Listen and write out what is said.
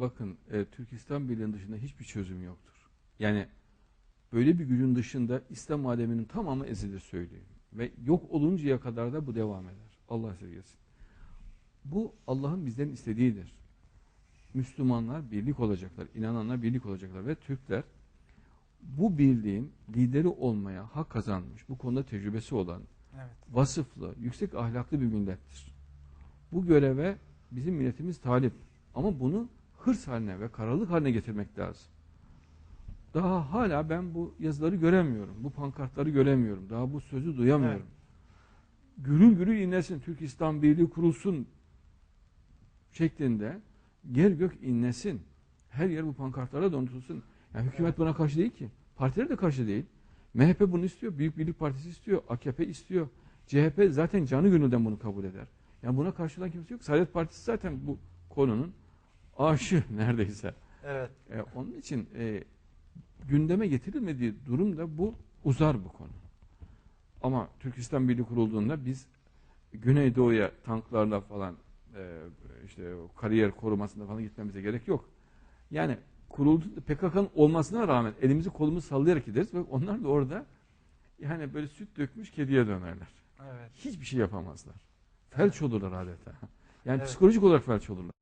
bakın e, Türkistan Birliği'nin dışında hiçbir çözüm yoktur. Yani böyle bir gücün dışında İslam aleminin tamamı ezilir söyleyeyim. Ve yok oluncaya kadar da bu devam eder. Allah esirgesin. Bu Allah'ın bizden istediğidir. Müslümanlar birlik olacaklar, inananlar birlik olacaklar ve Türkler bu birliğin lideri olmaya hak kazanmış, bu konuda tecrübesi olan, Evet. vasıflı, yüksek ahlaklı bir millettir. Bu göreve bizim milletimiz talip. Ama bunu hırs haline ve karalık haline getirmek lazım. Daha hala ben bu yazıları göremiyorum. Bu pankartları göremiyorum. Daha bu sözü duyamıyorum. Gürül gürül inlesin, Türk İslam Birliği kurulsun şeklinde yer gök inlesin. Her yer bu pankartlara donatılsın. Yani hükümet Evet. buna karşı değil ki. Partiler de karşı değil. MHP bunu istiyor. Büyük Birlik Partisi istiyor. AKP istiyor. CHP zaten canı gönülden bunu kabul eder. Yani buna karşılan kimse yok. Saadet Partisi zaten bu konunun aşı neredeyse. Evet. E, onun için e, gündeme getirilmediği durumda bu uzar bu konu. Ama Türkistan Birliği kurulduğunda biz Güneydoğu'ya tanklarla falan e, işte kariyer korumasında falan gitmemize gerek yok. Yani kuruldu PKK'nın olmasına rağmen elimizi kolumuzu sallayarak gideriz ve onlar da orada yani böyle süt dökmüş kediye dönerler. Evet. Hiçbir şey yapamazlar. Felç olurlar adeta. Yani Evet. psikolojik olarak felç olurlar.